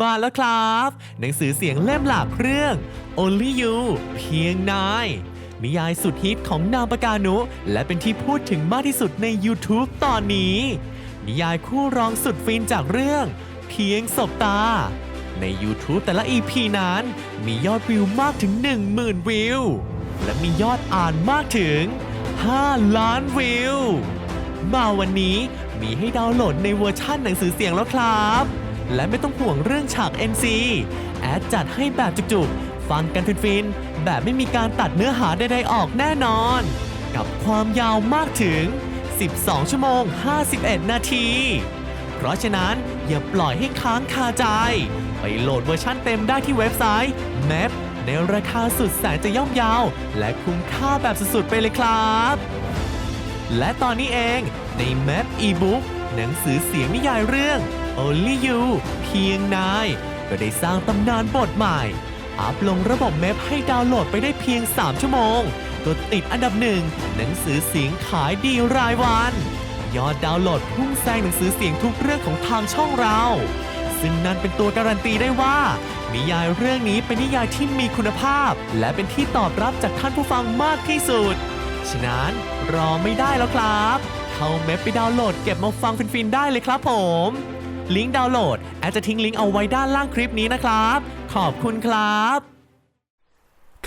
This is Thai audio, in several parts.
มาแล้วครับ หนังสือเสียงเล่มหลักเรื่อง Only You เพียงนายนิยายสุดฮิตของนามปากานุ และเป็นที่พูดถึงมากที่สุดใน YouTube ตอนนี้ นิยายคู่รองสุดฟินจากเรื่อง เพียงศบตา ใน YouTube แต่ละ EP นั้น มียอดวิวมากถึง 10,000 วิว และมียอดอ่านมากถึง 5 ล้านวิว มาวันนี้มีให้ดาวน์โหลดในเวอร์ชั่นหนังสือเสียงแล้วครับ และไม่ต้องห่วงเรื่องฉาก NC แอดจัดให้แบบจุกๆ ฟังกันฟินๆ แบบไม่มีการตัดเนื้อหาใดๆออกแน่นอน กับความยาวมากถึง 12 ชั่วโมง 51 นาที เพราะฉะนั้นอย่าปล่อยให้ค้างคาใจ ไปโหลดเวอร์ชั่นเต็มได้ที่เว็บไซต์ Map ในราคาสุดแสนจะย่อมเยาว และคุ้มค่าแบบสุดๆ ไปเลยครับ และตอนนี้เองใน Map e-book หนังสือเสียงนิยายเรื่อง Only You เพียงนาย ก็ได้สร้างตำนานบทใหม่ อัพลงระบบ Map ให้ดาวน์โหลดไปได้เพียง 3 ชั่วโมง ก็ติดอันดับหนึ่งหนังสือเสียงขายดีรายวัน ยอดดาวน์โหลดพุ่งแซงหนังสือเสียงทุกเรื่องของทางช่องเรา ซึ่งนั่นเป็นตัวการันตีได้ว่า นิยายเรื่องนี้เป็นนิยายที่มีคุณภาพ และเป็นที่ตอบรับจากท่านผู้ฟังมากที่สุด ฉะนั้นรอไม่ได้แล้วครับ เข้าเว็ไปดาวน์โหลดเก็บมาฟังฟินๆได้เลยครับผม ลิงก์ดาวน์โหลด แอดจะทิ้งลิงก์เอาไว้ด้านล่างคลิปนี้นะครับ ขอบคุณครับ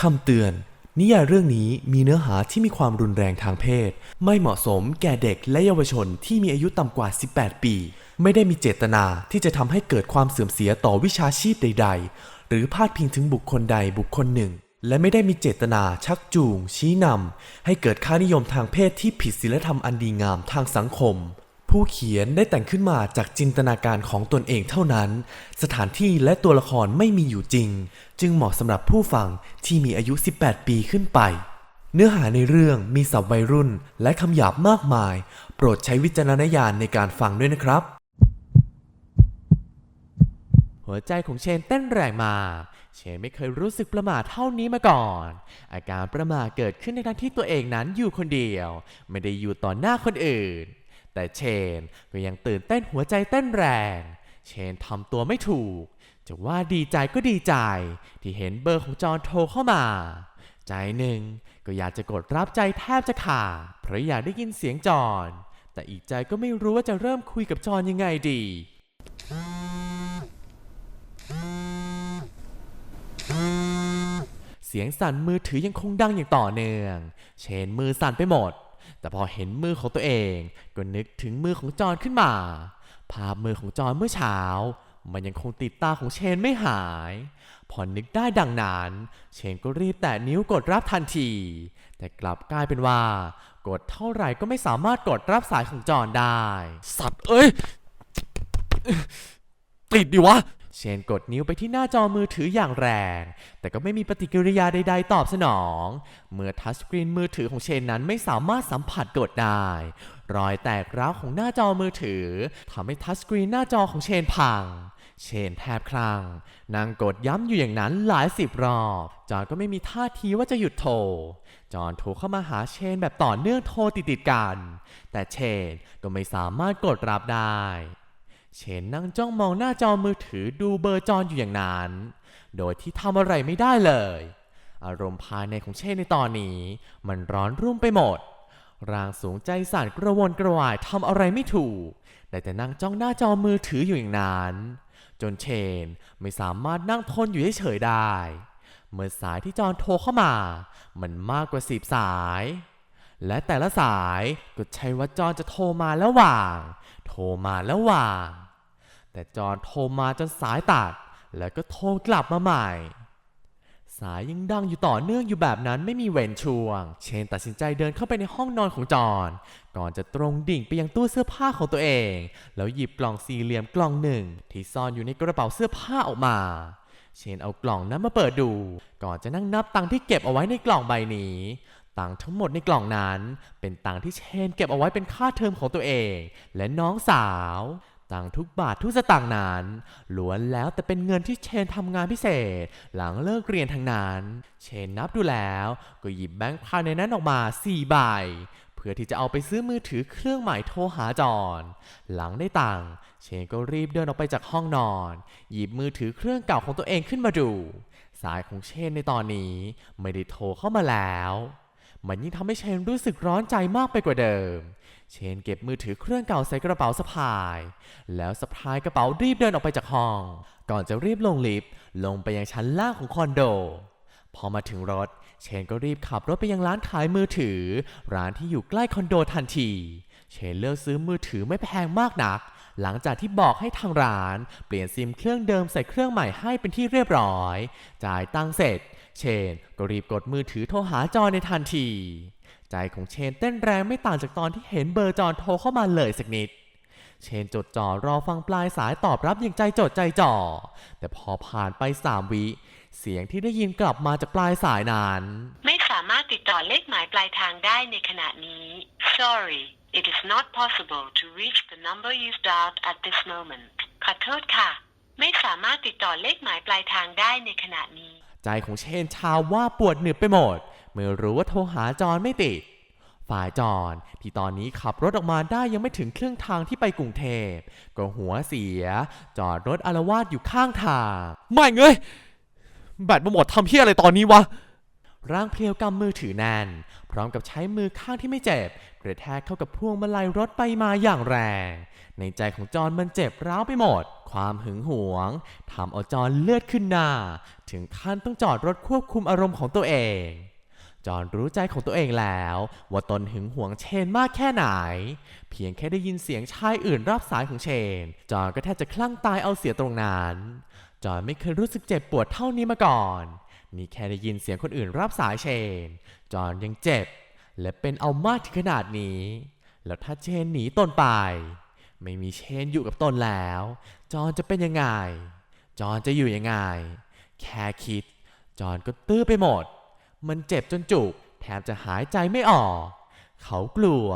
คำเตือน นิยายเรื่องนี้มีเนื้อหาที่มีความรุนแรงทางเพศ ไม่เหมาะสมแก่เด็กและเยาวชนที่มีอายุต่ำกว่า 18 ปี ไม่ได้มีเจตนาที่จะทำให้เกิดความเสื่อมเสียต่อวิชาชีพใด ๆ หรือพาดพิงถึงบุคคลใดบุคคลหนึ่ง และไม่ได้มีเจตนาชักจูง ชี้นำให้เกิดค่านิยมทางเพศที่ผิดศีลธรรมอันดีงามทางสังคม ผู้เขียนได้แต่งขึ้นมาจากจินตนาการของตนเองเท่านั้น สถานที่และตัวละครไม่มีอยู่จริง จึงเหมาะสำหรับผู้ฟังที่มีอายุ 18 ปีขึ้นไป เนื้อหาในเรื่องมีศัพท์วัยรุ่นและคำหยาบมากมาย โปรดใช้วิจารณญาณในการฟังด้วยนะครับ หัวใจของเชนเต้นแรงมากเชนไม่เคยรู้สึกประหม่าเท่านี้มาก่อน อาการประหม่าเกิดขึ้นในทั้งที่ตัวเองนั้นอยู่คนเดียว ไม่ได้อยู่ต่อหน้าคนอื่น แต่เชนก็ยังตื่นเต้นหัวใจเต้นแรง เชนทำตัวไม่ถูก จะว่าดีใจก็ดีใจ ที่เห็นเบอร์ของจอห์นโทรเข้ามา ใจหนึ่งก็อยากจะกดรับใจแทบจะขาดเพราะอยากได้ยินเสียงจอห์นแต่อีกใจก็ไม่รู้ว่าจะเริ่มคุยกับจอห์นยังไงดี เสียงสั่นมือถือยังคงดังอย่างต่อเนื่อง เชนมือสั่นไปหมด แต่พอเห็นมือของตัวเองก็นึกถึงมือของจอนขึ้นมา ภาพมือของจอนเมื่อเช้า มันยังคงติดตาของเชนไม่หาย พอนึกได้ดังนั้น เชนก็รีบแตะนิ้วกดรับทันที แต่กลับกลายเป็นว่า กดเท่าไหร่ก็ไม่สามารถกดรับสายของจอนได้ สัตว์เอ้ย ติดดิวะ เชนกดนิ้วไปที่หน้าจอมือถืออย่างแรง แต่ก็ไม่มีปฏิกิริยาใด ๆ ตอบสนอง เมื่อทัชสกรีนมือถือของเชนนั้นไม่สามารถสัมผัสกดได้ รอยแตกร้าวของหน้าจอมือถือทำให้ทัชสกรีนหน้าจอของเชนพัง เชนแทบคลั่งนางกดย้ำอยู่อย่างนั้นหลายสิบรอบ จอนก็ไม่มีท่าทีว่าจะหยุดโทร จอนโทรเข้ามาหาเชนแบบต่อเนื่องโทรติดๆกัน แต่เชนก็ไม่สามารถกดรับได้ เชนนั่งจ้องมองหน้าจอมือถือดูเบอร์จอนอยู่อย่างนั้นโดยที่ทำอะไรไม่ได้เลย อารมณ์ภายในของเชนในตอนนี้ มันร้อนรุ่มไปหมด ร่างสูงใจสั่นกระวนกระวายทำอะไรไม่ถูก ได้แต่นั่งจ้องหน้าจอมือถืออยู่อย่างนั้นจนเชนไม่สามารถนั่งทนอยู่เฉยๆได้ เมื่อสายที่จอนโทรเข้ามา มันมากกว่าสิบสาย และแต่ละสายก็ใช่ว่าจอนจะโทรมาแล้ววาง โทรมาแล้ววาง แต่จอนโทรมาจนสายตัดแล้วก็โทรกลับมาใหม่ สายยังดังอยู่ต่อเนื่องอยู่แบบนั้นไม่มีเว้นช่วง เชนตัดสินใจเดินเข้าไปในห้องนอนของจอนก่อนจะตรงดิ่งไปยังตู้เสื้อผ้าของตัวเอง แล้วหยิบกล่องสี่เหลี่ยมกล่องหนึ่ง ที่ซ่อนอยู่ในกระเป๋าเสื้อผ้าออกมา เชนเอากล่องนั้นมาเปิดดู ก่อนจะนั่งนับตังค์ที่เก็บเอาไว้ในกล่องใบนี้ตังทั้งหมดในกล่องนั้น เป็นตังที่เชนเก็บเอาไว้เป็นค่าเทอมของตัวเอง และน้องสาว ตังทุกบาททุกสตางค์นั้นล้วนแล้วแต่เป็นเงินที่เชนทำงานพิเศษ หลังเลิกเรียนทั้งนั้น เชนนับดูแล้วก็หยิบแบงค์พันในนั้นออกมา4ใบเพื่อที่จะเอาไปซื้อมือถือเครื่องใหม่โทรหาจอนหลังได้ตังเชนก็รีบเดินออกไปจากห้องนอน หยิบมือถือเครื่องเก่าของตัวเองขึ้นมาดู สายของเชนในตอนนี้ไม่ได้โทรเข้ามาแล้ว มันยิ่งทำให้เชนรู้สึกร้อนใจมากไปกว่าเดิม เชนเก็บมือถือเครื่องเก่าใส่กระเป๋าสะพาย แล้วสะพายกระเป๋ารีบเดินออกไปจากห้อง ก่อนจะรีบลงลิฟต์ลงไปยังชั้นล่างของคอนโด พอมาถึงรถ เชนก็รีบขับรถไปยังร้านขายมือถือ ร้านที่อยู่ใกล้คอนโดทันที เชนเลือกซื้อมือถือไม่แพงมากนัก หลังจากที่บอกให้ทางร้าน เปลี่ยนซิมเครื่องเดิมใส่เครื่องใหม่ให้เป็นที่เรียบร้อย จ่ายตังเสร็จ เชนก็รีบกดมือถือโทรหาจอในทันที ใจของเชนเต้นแรงไม่ต่างจากตอนที่เห็นเบอร์จอนโทรเข้ามาเลยสักนิด เชนจดจ่อรอฟังปลายสายตอบรับอย่างใจจดใจจ่อ แต่พอผ่านไปสามวิเสียงที่ได้ยินกลับมาจากปลายสายนั้น ไม่สามารถติดต่อเลขหมายปลายทางได้ในขณะนี้ Sorry it is not possible to reach the number you've dialed at this moment ขอโทษค่ะ ไม่สามารถติดต่อเลขหมายปลายทางได้ในขณะนี้ ใจของเชนชาวว่าปวดหนึบไปหมด เมื่อรู้ว่าโทรหาจอนไม่ติด ฝ่ายจอนที่ตอนนี้ขับรถออกมาได้ยังไม่ถึงครึ่งทางที่ไปกรุงเทพ ก็หัวเสีย จอดรถอารวาสอยู่ข้างทาง ไม่เงยแบตมาหมดทำเพี้ยอะไรตอนนี้วะ ร่างเพลียวกำมือถือแน่น พร้อมกับใช้มือข้างที่ไม่เจ็บ กระแทกเข้ากับพวงมาลัยรถไปมาอย่างแรง ในใจของจอนมันเจ็บร้าวไปหมด ความหึงหวงทำเอาจอนเลือดขึ้นหน้า ถึงขั้นต้องจอดรถควบคุมอารมณ์ของตัวเอง จอนรู้ใจของตัวเองแล้ว ว่าตนหึงหวงเชนมากแค่ไหน เพียงแค่ได้ยินเสียงชายอื่นรับสายของเชน จอนก็แทบจะคลั่งตายเอาเสียตรงนั้น จอนไม่เคยรู้สึกเจ็บปวดเท่านี้มาก่อนนี่แค่ได้ยินเสียงคนอื่นรับสายเชน จอนยังเจ็บ และเป็นเอามากถึงขนาดนี้ แล้วถ้าเชนหนีตนไป ไม่มีเชนอยู่กับตนแล้ว จอนจะเป็นยังไง จอนจะอยู่ยังไง แค่คิด จอนก็ตื้อไปหมด มันเจ็บจนจุก แทบจะหายใจไม่ออก เขากลัว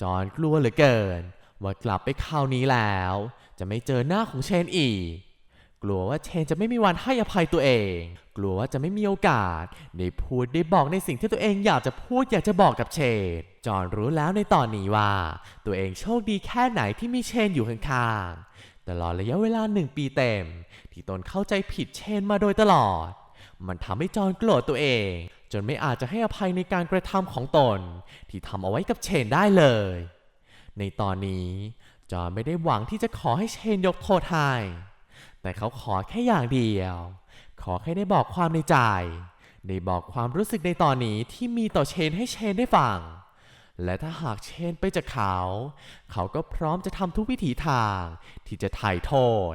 จอนกลัวเหลือเกิน ว่ากลับไปคราวนี้แล้ว จะไม่เจอหน้าของเชนอีก กลัวว่าเชนจะไม่มีวันให้อภัยตัวเอง กลัวว่าจะไม่มีโอกาสได้พูดได้บอกในสิ่งที่ตัวเองอยากจะพูดอยากจะบอกกับเชน จอนรู้แล้วในตอนนี้ว่า ตัวเองโชคดีแค่ไหนที่มีเชนอยู่ข้างๆตลอดระยะเวลาหนึ่งปีเต็ม ที่ตนเข้าใจผิดเชนมาโดยตลอด มันทำให้จอนโกรธตัวเอง จนไม่อาจจะให้อภัยในการกระทำของตน ที่ทำเอาไว้กับเชนได้เลย ในตอนนี้จอนไม่ได้หวังที่จะขอให้เชนยกโทษให้แต่เขาขอแค่อย่างเดียว ขอแค่ได้บอกความในใจได้บอกความรู้สึกในตอนนี้ที่มีต่อเชนให้เชนได้ฟัง และถ้าหากเชนไปจากเขา เขาก็พร้อมจะทำทุกวิถีทางที่จะไถ่โทษ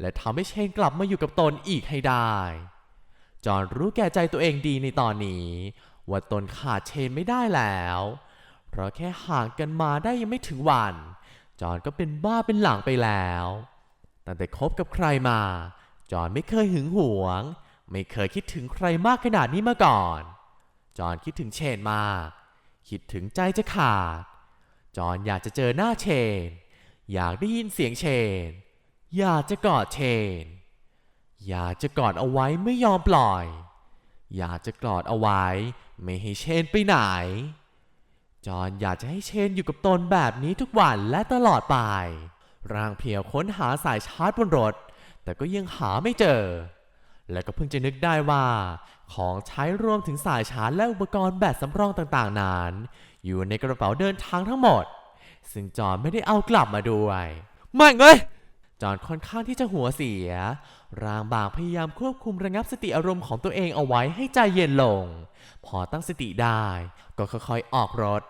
และทำให้เชนกลับมาอยู่กับตนอีกให้ได้ จอห์นรู้แก่ใจตัวเองดีในตอนนี้ ว่าตนขาดเชนไม่ได้แล้ว เพราะแค่ห่างกันมาได้ยังไม่ถึงวัน จอห์นก็เป็นบ้าเป็นหลังไปแล้ว ตั้งแต่คบกับใครมา จอห์นไม่เคยหึงหวง ไม่เคยคิดถึงใครมากขนาดนี้มาก่อน จอห์นคิดถึงเชนมาก คิดถึงใจจะขาด จอห์นอยากจะเจอหน้าเชน อยากได้ยินเสียงเชน อยากจะกอดเชน อยากจะกอดเอาไว้ไม่ยอมปล่อย อยากจะกอดเอาไว้ไม่ให้เชนไปไหน จอห์นอยากจะให้เชนอยู่กับตนแบบนี้ทุกวันและตลอดไป ร่างเพียวค้นหาสายชาร์จบนรถ แต่ก็ยังหาไม่เจอ และก็เพิ่งจะนึกได้ว่า ของใช้รวมถึงสายชาร์จและอุปกรณ์แบตสำรองต่างๆนั้นอยู่ในกระเป๋าเดินทางทั้งหมด ซึ่งจอห์นไม่ได้เอากลับมาด้วย ไม่เงยจอห์นค่อนข้างที่จะหัวเสีย ร่างบางพยายามควบคุมระงับสติอารมณ์ของตัวเองเอาไว้ให้ใจเย็นลง พอตั้งสติได้ ก็ค่อยๆออกรถ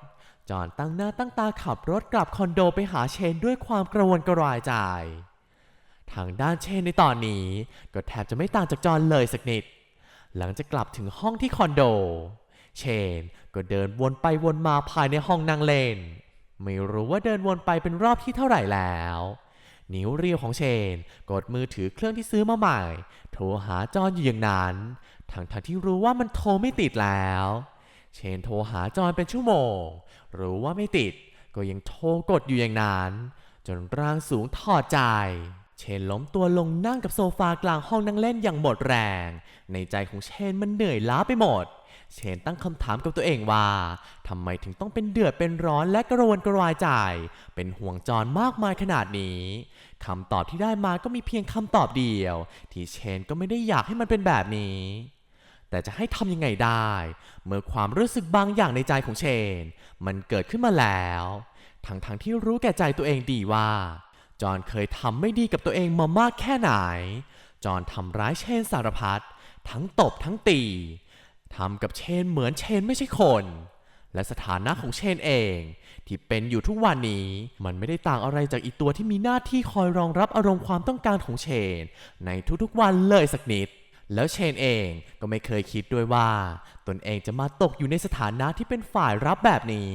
จอนตั้งหน้าตั้งตาขับรถกลับคอนโดไปหาเชนด้วยความกระวนกระวายใจ ทางด้านเชนในตอนนี้ ก็แทบจะไม่ต่างจากจอนเลยสักนิด หลังจากกลับถึงห้องที่คอนโด เชนก็เดินวนไปวนมาภายในห้องนั่งเล่น ไม่รู้ว่าเดินวนไปเป็นรอบที่เท่าไหร่แล้ว นิ้วเรียวของเชน กดมือถือเครื่องที่ซื้อมาใหม่ โทรหาจอนอยู่อย่างนั้น ทั้งทที่รู้ว่ามันโทรไม่ติดแล้ว เชนโทรหาจอนเป็นชั่วโมง รู้ว่าไม่ติด ก็ยังโทรกดอยู่อย่างนั้น จนร่างสูงถอดใจ ชนล้มตัวลงนั่งกับโซฟากลางห้องนั่งเล่นอย่างหมดแรง ในใจของเชนมันเหนื่อยล้าไปหมด เชนตั้งคำถามกับตัวเองว่าทำไมถึงต้องเป็นเดือดเป็นร้อนและกระวนกระวายใจ เป็นห่วงจอนมากมายขนาดนี้คำตอบที่ได้มาก็มีเพียงคำตอบเดียว ที่เชนก็ไม่ได้อยากให้มันเป็นแบบนี้แต่จะให้ทำยังไงได้ เมื่อความรู้สึกบางอย่างในใจของเชน มันเกิดขึ้นมาแล้ว ทั้งๆทที่รู้แก่ใจตัวเองดีว่า จอห์นเคยทำไม่ดีกับตัวเองมามากแค่ไหน จอห์นทำร้ายเชนสารพัดทั้งตบทั้งตีทำกับเชนเหมือนเชนไม่ใช่คน และสถานะของเชนเอง ที่เป็นอยู่ทุกวันนี้มันไม่ได้ต่างอะไรจากอีตัวที่มีหน้าที่คอยรองรับอารมณ์ความต้องการของเชน ในทุกๆวันเลยสักนิด แล้วเชนเองก็ไม่เคยคิดด้วยว่า ตนเองจะมาตกอยู่ในสถานะที่เป็นฝ่ายรับแบบนี้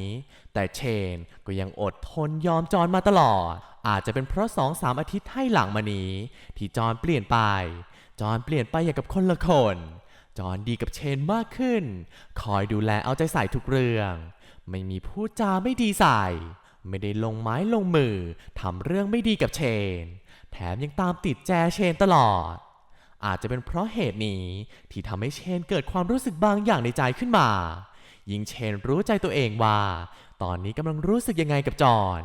แต่เชนก็ยังอดทนยอมจอนมาตลอด อาจจะเป็นเพราะสองสามอาทิตย์ให้หลังมานี้ ที่จอนเปลี่ยนไป จอนเปลี่ยนไปอย่างกับคนละคน จอนดีกับเชนมากขึ้น คอยดูแลเอาใจใส่ทุกเรื่อง ไม่มีพูดจาไม่ดีใส่ ไม่ได้ลงไม้ลงมือทำเรื่องไม่ดีกับเชน แถมยังตามติดแจเชนตลอด อาจจะเป็นเพราะเหตุนี้ที่ทำให้เชนเกิดความรู้สึกบางอย่างในใจขึ้นมา ยิ่งเชนรู้ใจตัวเองว่า ตอนนี้กำลังรู้สึกยังไงกับจอน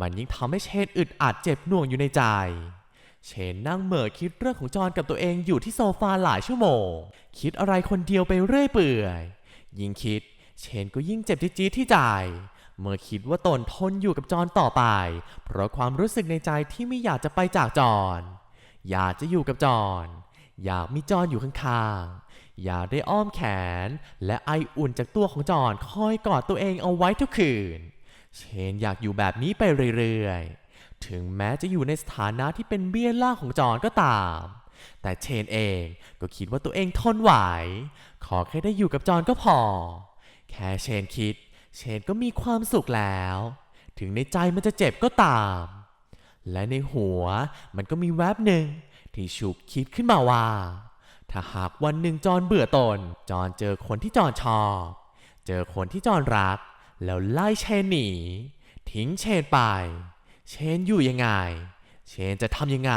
มันยิ่งทำให้เชนอึดอัดเจ็บหน่วงอยู่ในใจ เชนนั่งเหม่อคิดเรื่องของจอนกับตัวเองอยู่ที่โซฟาหลายชั่วโมง คิดอะไรคนเดียวไปเรื่อยเปื่อย ยิ่งคิด เชนก็ยิ่งเจ็บจี๊ดๆที่ใจ เมื่อคิดว่าตนทนอยู่กับจอนต่อไป เพราะความรู้สึกในใจที่ไม่อยากจะไปจากจอนอยากจะอยู่กับจอนอยากมีจอนอยู่ข้างๆ อยากได้อ้อมแขน และไออุ่นจากตัวของจอนคอยกอดตัวเองเอาไว้ทุกคืน เชนอยากอยู่แบบนี้ไปเรื่อยๆ ถึงแม้จะอยู่ในสถานะที่เป็นเบี้ยล่างของจอนก็ตาม แต่เชนเองก็คิดว่าตัวเองทนไหว ขอแค่ได้อยู่กับจอนก็พอ แค่เชนคิด เชนก็มีความสุขแล้ว ถึงในใจมันจะเจ็บก็ตาม และในหัวมันก็มีแวบหนึ่งที่ฉุกคิดขึ้นมาว่า ถ้าหากวันหนึ่งจอนเบื่อตน จอนเจอคนที่จอนชอบ เจอคนที่จอนรัก แล้วไล่เชนหนี ทิ้งเชนไป เชนอยู่ยังไง เชนจะทำยังไง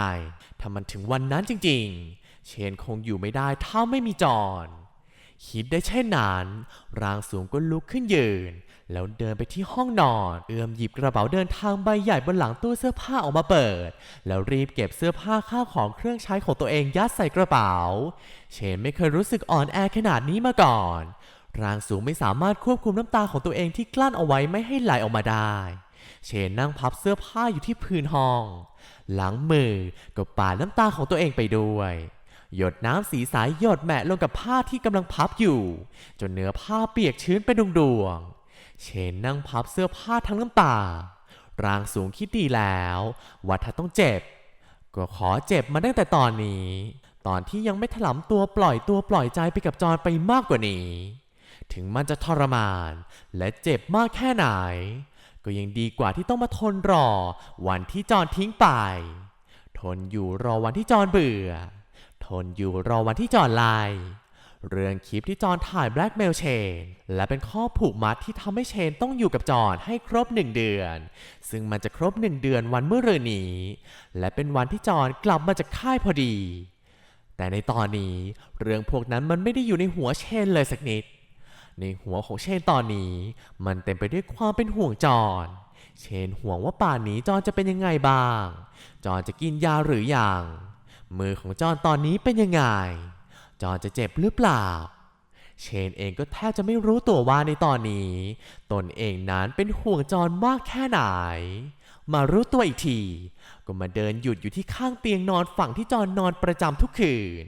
ถ้ามันถึงวันนั้นจริงๆ เชนคงอยู่ไม่ได้ถ้าไม่มีจอนคิดได้เช่นนั้นร่างสูงก็ลุกขึ้นยืน แล้วเดินไปที่ห้องนอน เอื้อมหยิบกระเป๋าเดินทางใบใหญ่บนหลังตู้เสื้อผ้าออกมาเปิด แล้วรีบเก็บเสื้อผ้าข้าวของเครื่องใช้ของตัวเองยัดใส่กระเป๋า เชนไม่เคยรู้สึกอ่อนแอขนาดนี้มาก่อน ร่างสูงไม่สามารถควบคุมน้ำตาของตัวเองที่กลั้นเอาไว้ไม่ให้ไหลออกมาได้ เชนนั่งพับเสื้อผ้าอยู่ที่พื้นห้อง หลังมือก็ปาดน้ำตาของตัวเองไปด้วย หยดน้ำสีใสหยดแมะลงกับผ้าที่กำลังพับอยู่ จนเนื้อผ้าเปียกชื้นเป็นดวงๆ เชนนั่งพับเสื้อผ้าทั้งน้ำตา ร่างสูงคิดดีแล้วว่าถ้าต้องเจ็บ ก็ขอเจ็บมาตั้งแต่ตอนนี้ ตอนที่ยังไม่ถลำตัวปล่อยตัวปล่อยใจไปกับจอนไปมากกว่านี้ ถึงมันจะทรมาน และเจ็บมากแค่ไหน ก็ยังดีกว่าที่ต้องมาทนรอ วันที่จอนทิ้งไป ทนอยู่รอวันที่จอนเบื่อ ทนอยู่รอวันที่จอนไล่เรื่องคลิปที่จอนถ่ายแบล็กเมลเชน และเป็นข้อผูกมัดที่ทำให้เชนต้องอยู่กับจอนให้ครบหนึ่งเดือน ซึ่งมันจะครบหนึ่งเดือนวันเมื่อเรืนนี้ และเป็นวันที่จอนกลับมาจากค่ายพอดี แต่ในตอนนี้เรื่องพวกนั้นมันไม่ได้อยู่ในหัวเชนเลยสักนิด ในหัวของเชนตอนนี้ มันเต็มไปด้วยความเป็นห่วงจอนเชนห่วงว่าป่านนี้จอนจะเป็นยังไงบ้าง จอนจะกินยาหรืออยัง มือของจอนตอนนี้เป็นยังไง จอนจะเจ็บหรือเปล่า เชนเองก็แทบจะไม่รู้ตัวว่าในตอนนี้ ตนเองนั้นเป็นห่วงจอนมากแค่ไหน มารู้ตัวอีกที ก็มาเดินหยุดอยู่ที่ข้างเตียงนอนฝั่งที่จอนนอนประจำทุกคืน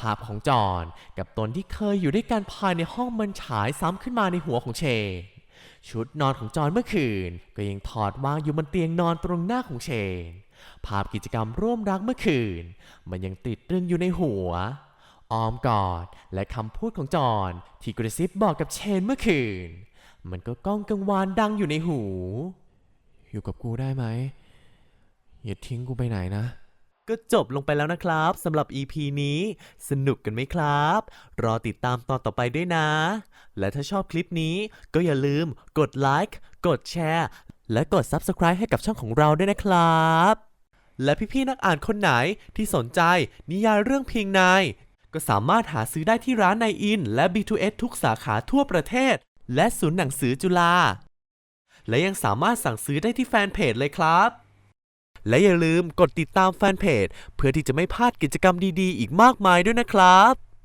ภาพของจอนกับตนที่เคยอยู่ด้วยกันภายในห้องมันฉายซ้ำขึ้นมาในหัวของเชน ชุดนอนของจอนเมื่อคืน ก็ยังถอดวางอยู่บนเตียงนอนตรงหน้าของเชน ภาพกิจกรรมร่วมรักเมื่อคืน มันยังติดตรึงอยู่ในหัวออมกอดและคำพูดของจอนที่กระซิบบอกกับเชนเมื่อคืน มันก็ก้องกังวานดังอยู่ในหู อยู่กับกูได้ไหมอย่าทิ้งกูไปไหนนะ ก็จบลงไปแล้วนะครับสำหรับ EP นี้ สนุกกันไหมครับ รอติดตามตอนต่อไปด้วยนะ และถ้าชอบคลิปนี้ก็อย่าลืมกดไลค์กดแชร์ และกด Subscribe ให้กับช่องของเราด้วยนะครับ และพี่ๆนักอ่านคนไหนที่สนใจนิยายเรื่องเพียงนาย ก็สามารถหาซื้อได้ที่ร้านในอิน และ B2S ทุกสาขาทั่วประเทศ และศูนย์หนังสือจุฬาและยังสามารถสั่งซื้อได้ที่แฟนเพจเลยครับ และอย่าลืมกดติดตามแฟนเพจ เพื่อที่จะไม่พลาดกิจกรรมดีๆ อีกมากมายด้วยนะครับ